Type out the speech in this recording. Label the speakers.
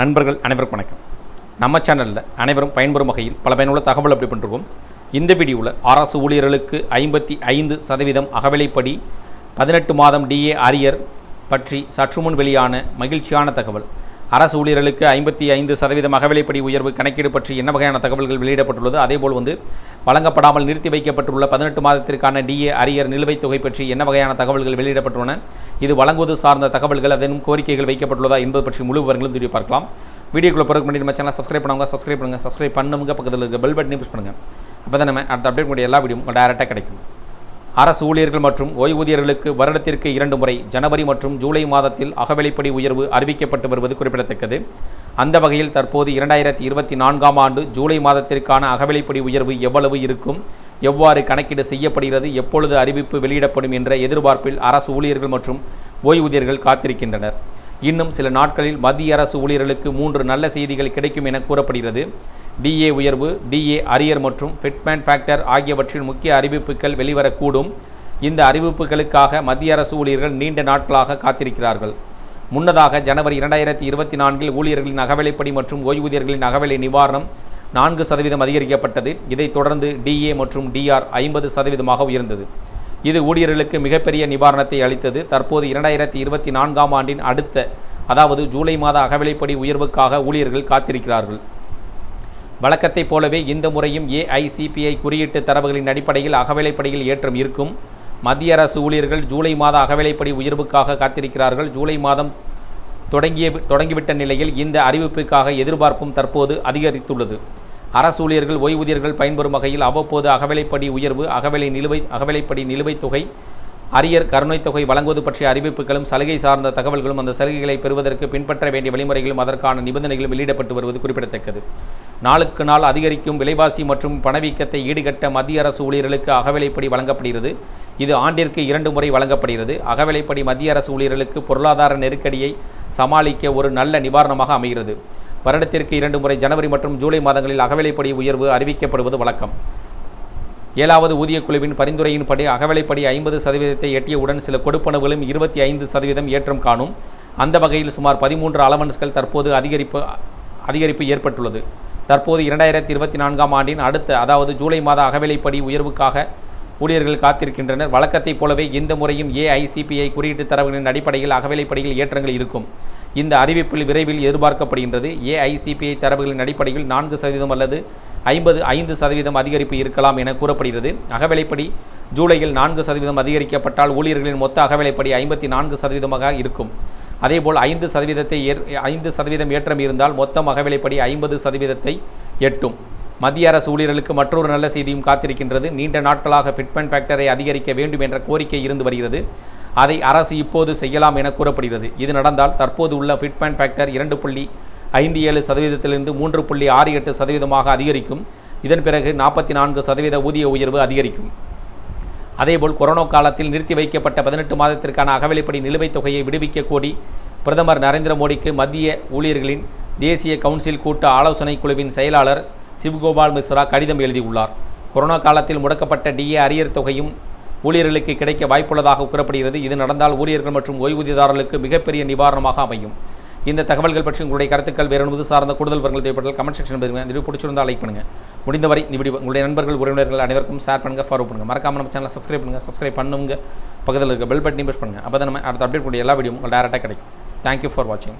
Speaker 1: நண்பர்கள் அனைவருக்கும் வணக்கம். நம்ம சேனலில் அனைவரும் பயன்பெறும் வகையில் பல பயனுள்ள தகவல் அப்படி பண்ணிருக்கோம். இந்த வீடியோவில் அரசு ஊழியர்களுக்கு ஐம்பத்தி ஐந்து சதவீதம் அகவிலைப்படி பதினெட்டு மாதம் டிஏ அரியர் பற்றி சற்று முன் வெளியான மகிழ்ச்சியான தகவல். அரசு ஊழியர்களுக்கு ஐம்பத்தி ஐந்து சதவீதம் அகவிலைப்படி உயர்வு கணக்கீடு பற்றி என்ன வகையான தகவல்கள் வெளியிடப்பட்டுள்ளது? அதேபோல் வந்து வழங்கப்படாமல் நிறுத்தி வைக்கப்பட்டுள்ள பதினெட்டு மாதத்திற்கான டிஏ அரியர் நிலுவைத் தொகை பற்றி என்ன வகையான தகவல்கள் வெளியிடப்பட்டுள்ளன? இது வழங்குவது சார்ந்த தகவல்கள் அதனும் கோரிக்கைகள் வைக்கப்பட்டுள்ளதா என்பது பற்றி முழு விவரங்களும் தெரிய பார்க்கலாம். வீடியோக்குள்ளே பிறகு முன்னாடி நம்ம சேனல் சப்ஸ்கிரைப் பண்ணுவாங்க சப்ஸ்கிரைப் பண்ணுங்கள் சப்ஸ்கிரைப் பண்ணுங்க பக்கத்தில் இருக்க பெல் பட்டனையும் ப்ரெஸ் பண்ணுங்கள் அப்போ தான் நம்ம அடுத்த அப்டேட் கூடிய எல்லா வீடியோ டேரெக்டாக கிடைக்கும். அரசு ஊழியர்கள் மற்றும் ஓய்வூதியர்களுக்கு வருடத்திற்கு இரண்டு முறை ஜனவரி மற்றும் ஜூலை மாதத்தில் அகவிலைப்படி உயர்வு அறிவிக்கப்பட்டு வருவது குறிப்பிடத்தக்கது. அந்த வகையில் தற்போது இரண்டாயிரத்தி இருபத்தி நான்காம் ஆண்டு ஜூலை மாதத்திற்கான அகவிலைப்படி உயர்வு எவ்வளவு இருக்கும் எவ்வாறு கணக்கீடு செய்யப்படுகிறது எப்பொழுது அறிவிப்பு வெளியிடப்படும் என்ற எதிர்பார்ப்பில் அரசு ஊழியர்கள் மற்றும் ஓய்வூதியர்கள் காத்திருக்கின்றனர். இன்னும் சில நாட்களில் மத்திய அரசு ஊழியர்களுக்கு மூன்று நல்ல செய்திகள் கிடைக்கும் என கூறப்படுகிறது. டிஏ உயர்வு டிஏ அரியர் மற்றும் ஃபிட்மேன் ஃபேக்டர் ஆகியவற்றின் முக்கிய அறிவிப்புகள் வெளிவரக்கூடும். இந்த அறிவிப்புகளுக்காக மத்திய அரசு ஊழியர்கள் நீண்ட நாட்களாக காத்திருக்கிறார்கள். முன்னதாக ஜனவரி இரண்டாயிரத்தி இருபத்தி நான்கில் ஊழியர்களின் அகவிலைப்படி மற்றும் ஓய்வூதியர்களின் அகவிலை நிவாரணம் நான்கு சதவீதம் அதிகரிக்கப்பட்டது. இதைத் தொடர்ந்து டிஏ மற்றும் டிஆர் ஐம்பது சதவீதமாக உயர்ந்தது. இது ஊழியர்களுக்கு மிகப்பெரிய நிவாரணத்தை அளித்தது. தற்போது இரண்டாயிரத்தி இருபத்தி நான்காம் ஆண்டின் அடுத்த அதாவது ஜூலை மாத அகவிலைப்படி உயர்வுக்காக ஊழியர்கள் காத்திருக்கிறார்கள். வழக்கத்தைப் போலவே இந்த முறையும் ஏஐசிபிஐ குறியீட்டு தரவுகளின் அடிப்படையில் அகவிலைப்படியில் ஏற்றம் இருக்கும். மத்திய அரசு ஊழியர்கள் ஜூலை மாத அகவிலைப்படி உயர்வுக்காக காத்திருக்கிறார்கள். ஜூலை மாதம் தொடங்கிய தொடங்கிவிட்ட நிலையில் இந்த அறிவிப்புக்காக எதிர்பார்ப்பும் தற்போது அதிகரித்துள்ளது. அரசு ஊழியர்கள் ஓய்வூதியர்கள் பயன்பெறும் வகையில் அவ்வப்போது அகவிலைப்படி உயர்வு அகவிலை நிலுவை அகவிலைப்படி நிலுவைத் தொகை அரியர் கருணைத் தொகை வழங்குவது பற்றிய அறிவிப்புகளும் சலுகை சார்ந்த தகவல்களும் அந்த சலுகைகளை பெறுவதற்கு பின்பற்ற வேண்டிய வழிமுறைகளும் அதற்கான நிபந்தனைகளும் வெளியிடப்பட்டு வருவது குறிப்பிடத்தக்கது. நாளுக்கு நாள் அதிகரிக்கும் விலைவாசி மற்றும் பணவீக்கத்தை ஈடுகட்ட மத்திய அரசு ஊழியர்களுக்கு அகவிலைப்படி வழங்கப்படுகிறது. இது ஆண்டிற்கு இரண்டு முறை வழங்கப்படுகிறது. அகவிலைப்படி மத்திய அரசு ஊழியர்களுக்கு பொருளாதார நெருக்கடியை சமாளிக்க ஒரு நல்ல நிவாரணமாக அமைகிறது. வருடத்திற்கு இரண்டு முறை ஜனவரி மற்றும் ஜூலை மாதங்களில் அகவிலைப்படி உயர்வு அறிவிக்கப்படுவது வழக்கம். ஏழாவது ஊதியக்குழுவின் பரிந்துரையின்படி அகவிலைப்படி ஐம்பது சதவீதத்தை எட்டியவுடன் சில கொடுப்பனவுகளும் இருபத்தி ஐந்து சதவீதம் ஏற்றம் காணும். அந்த வகையில் சுமார் பதிமூன்று அலவன்ஸ்கள் தற்போது அதிகரிப்பு அதிகரிப்பு ஏற்பட்டுள்ளது. தற்போது இரண்டாயிரத்தி இருபத்தி நான்காம் ஆண்டின் அடுத்த அதாவது ஜூலை மாத அகவிலைப்படி உயர்வுக்காக ஊழியர்கள் காத்திருக்கின்றனர். வழக்கத்தைப் போலவே இந்த முறையும் ஏஐசிபிஐ குறியீட்டு தரவுகளின் அடிப்படையில் அகவிலைப்படியில் ஏற்றங்கள் இருக்கும். இந்த அறிவிப்பில் விரைவில் எதிர்பார்க்கப்படுகின்றது. ஏஐசிபிஐ தரவுகளின் அடிப்படையில் நான்கு சதவீதம் அல்லது ஐம்பது ஐந்து சதவீதம் அதிகரிப்பு இருக்கலாம் என கூறப்படுகிறது. அகவிலைப்படி ஜூலையில் நான்கு சதவீதம் அதிகரிக்கப்பட்டால் ஊழியர்களின் மொத்த அகவிலைப்படி ஐம்பத்தி நான்கு சதவீதமாக இருக்கும். அதேபோல் ஐந்து சதவீதத்தை ஏற் ஐந்து சதவீதம் ஏற்றம் இருந்தால் மொத்த மகவிலைப்படி ஐம்பது சதவீதத்தை எட்டும். மத்திய அரசு ஊழியர்களுக்கு மற்றொரு நல்ல செய்தியும் காத்திருக்கின்றது. நீண்ட நாட்களாக ஃபிட்மெண்ட் ஃபேக்டரை அதிகரிக்க வேண்டும் என்ற கோரிக்கை இருந்து வருகிறது. அதை அரசு இப்போது செய்யலாம் என கூறப்படுகிறது. இது நடந்தால் தற்போது உள்ள ஃபிட்மெண்ட் ஃபேக்டர் இரண்டு புள்ளி ஐந்து ஏழு சதவீதத்திலிருந்து மூன்று புள்ளி ஆறு எட்டு சதவீதமாக அதிகரிக்கும். இதன் பிறகு நாற்பத்தி நான்கு சதவீத ஊதிய உயர்வு அதிகரிக்கும். அதேபோல் கொரோனா காலத்தில் நிறுத்தி வைக்கப்பட்ட பதினெட்டு மாதத்திற்கான அகவிலைப்படி நிலுவைத் தொகையை விடுவிக்க கோரி பிரதமர் நரேந்திர மோடிக்கு மத்திய ஊழியர்களின் தேசிய கவுன்சில் கூட்ட ஆலோசனைக் குழுவின் செயலாளர் சிவ்கோபால் மிஸ்ரா கடிதம் எழுதியுள்ளார். கொரோனா காலத்தில் முடக்கப்பட்ட டிஏ அரியர் தொகையும் ஊழியர்களுக்கு கிடைக்க வாய்ப்புள்ளதாக கூறப்படுகிறது. இது நடந்தால் ஊழியர்கள் மற்றும் ஓய்வூதியதாரர்களுக்கு மிகப்பெரிய நிவாரணமாக அமையும். இந்த தகவல்கள் பற்றி உங்களுடைய கருத்துக்கள் வேறு என்பது சார்ந்த கூடுதல் விவரங்கள் தேவைப்பட்டால் கமெண்ட் செக்ஷன் பதிவுங்க இந்த வீடியோ பிடிச்சிருந்தால் லைக் பண்ணுங்கள் முடிந்தவரை இந்த வீடியோ உங்களுடைய நண்பர்கள் உறவினர்கள் அனைவருக்கும் ஷேர் பண்ணுங்கள் ஃபாலோ பண்ணுங்கள் மறக்காம நம்ம சேனலை சப்ஸ்கிரைப் பண்ணுங்கள் சப்ஸ்கிரைப் பண்ணுங்க. பக்கத்தில் இருக்க பெல் பட்டனையும் ப்ரெஸ் பண்ணுங்கள் அப்போ தான் நம்ம அடுத்த அப்டேட் கூடிய எல்லா வீடியோ உங்களுக்கு டேரெக்டாக கிடைக்கும். தேங்க்யூ ஃபார் வாட்சிங்